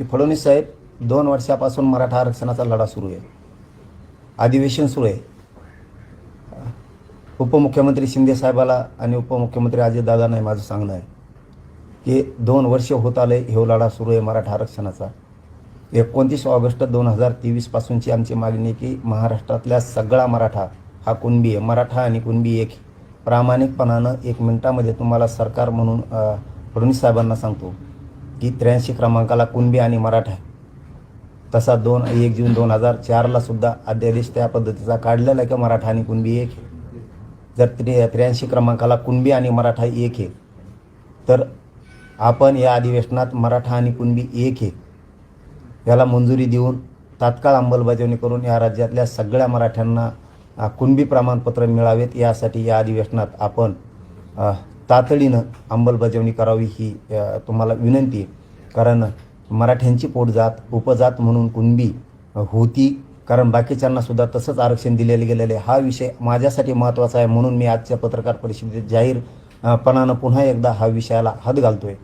की फडणवीस साहेब दोन वर्षापासून मराठा आरक्षणाचा लढा सुरू आहे. अधिवेशन सुरू आहे. उपमुख्यमंत्री शिंदे साहेबाला आणि उपमुख्यमंत्री अजितदादांना हे माझं सांगणं आहे की दोन वर्ष होत आले हे लढा सुरू आहे मराठा आरक्षणाचा. एकोणतीस ऑगस्ट दोन हजार तेवीसपासूनची आमची मागणी आहे की महाराष्ट्रातल्या सगळा मराठा हा कुणबी आहे. मराठा आणि कुणबी एक. प्रामाणिकपणानं एक मिनटामध्ये तुम्हाला सरकार म्हणून फडणवीस साहेबांना सांगतो. की त्र्याऐंशी क्रमांकाला कुणबी आणि मराठा आहे. तसा दोन एक जून दोन हजार चारला सुद्धा अध्यादेश त्या पद्धतीचा काढलेला आहे की मराठा आणि कुणबी एक आहे. जर त्रे त्र्याऐंशी क्रमांकाला कुणबी आणि मराठा एक आहे तर आपण या अधिवेशनात मराठा आणि कुणबी एक आहे याला मंजुरी देऊन तात्काळ अंमलबजावणी करून या राज्यातल्या सगळ्या मराठ्यांना कुणबी प्रमाणपत्र मिळावेत यासाठी या अधिवेशनात आपण तातडीनं अंमलबजावणी करावी ही तुम्हाला विनंती आहे. कारण मराठ्यांची पोटजात उपजात म्हणून कुणबी होती. कारण बाकीच्यांना सुद्धा तसंच आरक्षण दिलेलं गेलेलं. आहे हा विषय माझ्यासाठी महत्त्वाचा आहे म्हणून मी आजच्या पत्रकार परिषदेत जाहीरपणानं पुन्हा एकदा हा विषयाला हात घालतोय.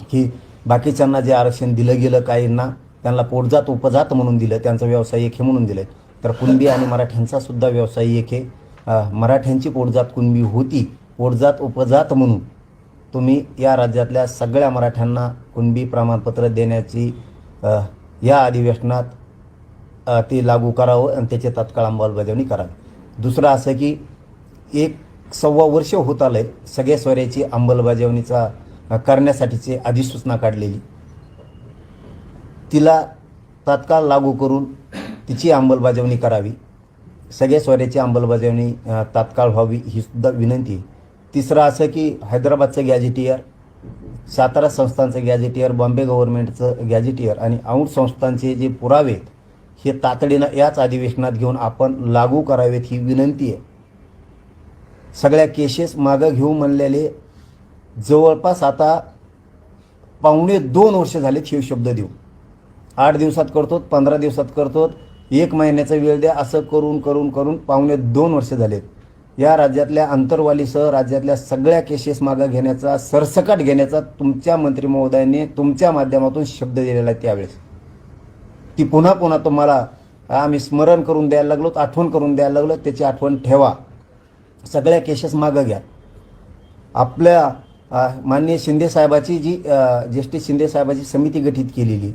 की बाकीच्यांना जे आरक्षण दिलं गेलं काहींना त्यांना पोटजात उपजात म्हणून दिलं त्यांचा व्यवसाय एक हे म्हणून दिलं तर कुणबी आणि मराठ्यांचा सुद्धा व्यवसाय एक हे. मराठ्यांची पोटजात कुणबी होती पोटजात उपजात म्हणून तुम्ही या राज्यातल्या सगळ्या मराठ्यांना कुणबी प्रमाणपत्र देण्याची या अधिवेशनात ते लागू करावं आणि त्याची तात्काळ अंमलबजावणी करावी. दुसरं असं की एक सव्वा वर्ष होत आलं आहे सगळ्या स्वऱ्याची अंमलबजावणीचा करण्यासाठीची अधिसूचना काढलेली. तिला तात्काळ लागू करून तिची अंमलबजावणी करावी. सगळ्या स्वऱ्याची अंमलबजावणी तात्काळ व्हावी ही सुद्धा विनंती. तिसरं असं की हैदराबादचं गॅजेटियर सातारा संस्थांचं गॅजेटियर बॉम्बे गव्हर्नमेंटचं गॅजेटियर आणि औंध संस्थांचे जे पुरावे हे तातडीनं याच अधिवेशनात घेऊन आपण लागू करावेत ही विनंती आहे. सगळ्या केसेस मागं घेऊ म्हणलेले जवळपास आता पावणे दोन वर्ष झालेत हे शब्द देऊ आठ दिवसात करतो पंधरा दिवसात करतो एक महिन्याचा वेळ द्या असं करून करून करून पावणे दोन वर्ष झालेत. या राज्यातल्या अंतरवालीसह राज्यातल्या सगळ्या केसेस मागं घेण्याचा सरसकट घेण्याचा तुमच्या मंत्री महोदयांनी तुमच्या माध्यमातून शब्द दिलेला आहे त्यावेळेस. ती पुन्हा पुन्हा तुम्हाला आम्ही स्मरण करून द्यायला लागलो आठवण करून द्यायला लागलो त्याची आठवण ठेवा. सगळ्या केसेस मागं घ्या. आपल्या माननीय शिंदे साहेबाची जी ज्येष्ठ शिंदे साहेबाची समिती गठीत केलेली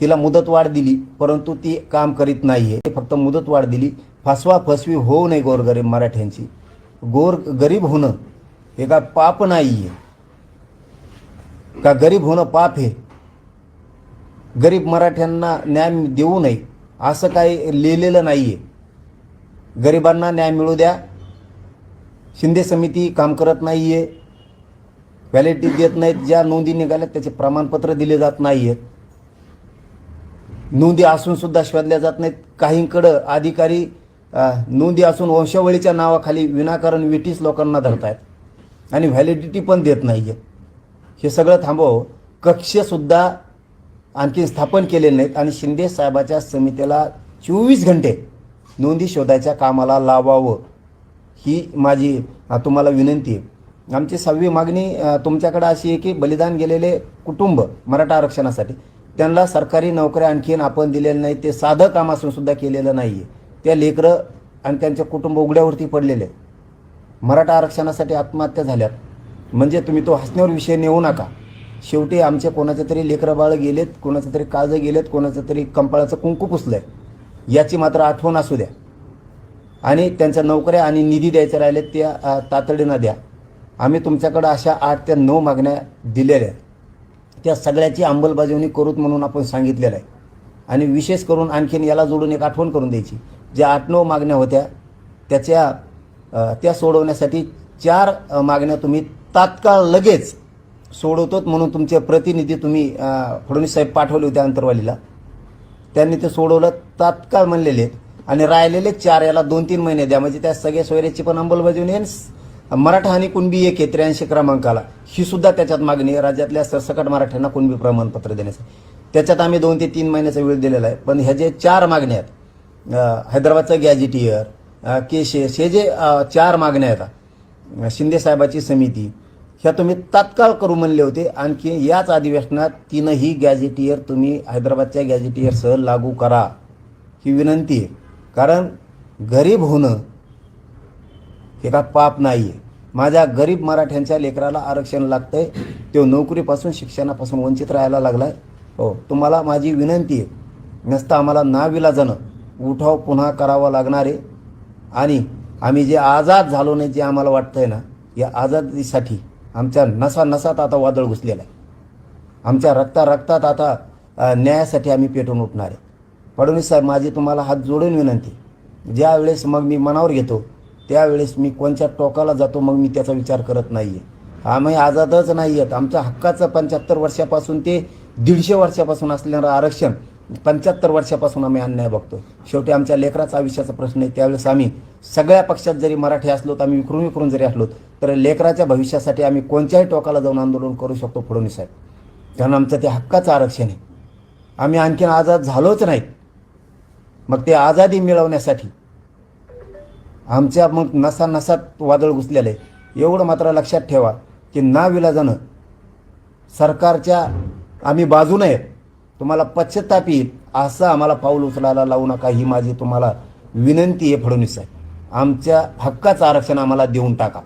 तिला मुदतवाढ दिली परंतु ती काम करीत नाही आहे फक्त मुदतवाढ दिली. फसवा फसवी होऊ नये गोरगरीब मराठ्यांची. गोर गरीब होणं हे काय पाप नाही आहे का गरीब होणं पाप आहे? गरीब मराठ्यांना न्याय देऊ नये असं काही लिहिलेलं नाही आहे गरिबांना न्याय मिळू द्या. शिंदे समिती काम करत नाही आहे व्हॅलिडिटी देत नाहीत. ज्या नोंदी निघाल्यात त्याचे प्रमाणपत्र दिले जात नाही आहेत नोंदी असून सुद्धा शोधल्या जात नाहीत. काहींकडं अधिकारी नोंदी असून वंशावळीच्या नावाखाली विनाकारण विटीस लोकांना धरतायत आणि व्हॅलिडिटी पण देत नाही आहेत हे सगळं थांबव. कक्षसुद्धा आणखी स्थापन केले नाहीत आणि शिंदे साहेबाच्या समितीला चोवीस घंटे नोंदी शोधायच्या कामाला लावावं ही माझी तुम्हाला विनंती आहे. आमची सहावी मागणी तुमच्याकडे अशी आहे की बलिदान गेलेले कुटुंब मराठा आरक्षणासाठी. त्यांना सरकारी नोकऱ्या आणखीन आपण दिलेल्या नाही ते साधं काम असून सुद्धा केलेलं नाही आहे त्या लेकरं आणि त्यांचे कुटुंब उघड्यावरती पडलेले आहेत. मराठा आरक्षणासाठी आत्महत्या झाल्यात. म्हणजे तुम्ही तो हसण्यावर विषय नेऊ नका. शेवटी आमचे कोणाचे तरी लेकरं बाळं गेलेत कोणाचं तरी काळजं गेलेत कोणाचं तरी कंपाळाचं कुंकू पुसलंय. याची मात्र आठवण असू द्या. आणि त्यांच्या नोकऱ्या आणि निधी द्यायच्या राहिले त्या तातडीनं द्या. आम्ही तुमच्याकडं अशा आठ ते नऊ मागण्या दिलेल्या आहेत. त्या सगळ्याची अंमलबजावणी करूत म्हणून आपण सांगितलेलं आहे. आणि विशेष करून आणखीन याला जोडून एक आठवण करून द्यायची. ज्या आठ नऊ मागण्या होत्या त्याच्या त्या सोडवण्यासाठी चार मागण्या तुम्ही तात्काळ लगेच सोडवतोत म्हणून तुमचे प्रतिनिधी तुम्ही फडणवीस साहेब पाठवले होते अंतरवालीला. त्यांनी ते सोडवलं तात्काळ म्हणलेले आहेत. आणि राहिलेले चार याला दोन तीन महिने द्या. म्हणजे त्या सगळ्या सोयऱ्याची पण अंमलबजावणी आणि मराठा आणि कुणबी एक आहे त्र्याऐंशी क्रमांकाला. ही सुद्धा त्याच्यात मागणी आहे. राज्यातल्या सरसकट मराठ्यांना कुणबी प्रमाणपत्र देण्याचं. त्याच्यात आम्ही दोन ते तीन महिन्याचा वेळ दिलेला आहे. पण ह्या जे चार मागण्या आहेत हैदराबादचं गॅजेटियर केशेस हे जे चार मागण्या आहेत शिंदेसाहेबाची शिंदे साहेबाची समिती ह्या तुम्ही तात्काळ करू म्हणले होते. आणखी याच अधिवेशनात तीनही गॅजेटियर तुम्ही हैदराबादच्या गॅजेटियरसह लागू करा. ही विनंती आहे. कारण गरीब होणं हे का पाप नाही आहे माझ्या गरीब मराठ्यांच्या लेकराला आरक्षण लागतंय. तो नोकरीपासून शिक्षणापासून वंचित राहायला लागला आहे हो तुम्हाला माझी विनंती आहे. नसतं आम्हाला नाविलाजानं उठाव पुन्हा करावा लागणार आहे. आणि आम्ही जे आझाद झालो नाही जे आम्हाला वाटतंय ना या आझादीसाठी आमच्या नसा नसात आता वादळ घुसलेलं आहे. आमच्या रक्ता रक्तात आता न्यायासाठी आम्ही पेटून उठणार आहे. फडणवीस साहेब माझी तुम्हाला हात जोडून विनंती. ज्यावेळेस मग मी मनावर घेतो त्यावेळेस मी कोणत्या टोकाला जातो मग मी त्याचा विचार करत नाही आहे आम्ही आझादच नाही आहेत आमच्या हक्काचं पंच्याहत्तर वर्षापासून ते दीडशे वर्षापासून असलेलं आरक्षण पंच्याहत्तर वर्षापासून आम्ही अन्याय बघतो शेवटी आमच्या लेकराचा आयुष्याचा प्रश्न आहे. त्यावेळेस आम्ही सगळ्या पक्षात जरी मराठी असलो तर आम्ही विखरून विकरून जरी असलो तर लेकराच्या भविष्यासाठी आम्ही कोणत्याही टोकाला जाऊन आंदोलन करू शकतो फडणवीस साहेब. कारण आमचं ते हक्काचं आरक्षण आहे. आम्ही आणखीन आझाद झालोच नाही मग ते आझादी मिळवण्यासाठी आमच्या मग नसा नसात वादळ घुसलेलं आहे. एवढं मात्र लक्षात ठेवा की नाविलाजानं सरकारच्या आम्ही बाजूने आहेत. तुम्हाला पश्चाताप येईल असं आम्हाला पाऊल उचलायला लावू नका. ही माझी तुम्हाला विनंती आहे फडणवीस साहेब. आमच्या हक्काचं आरक्षण आम्हाला देऊन टाका.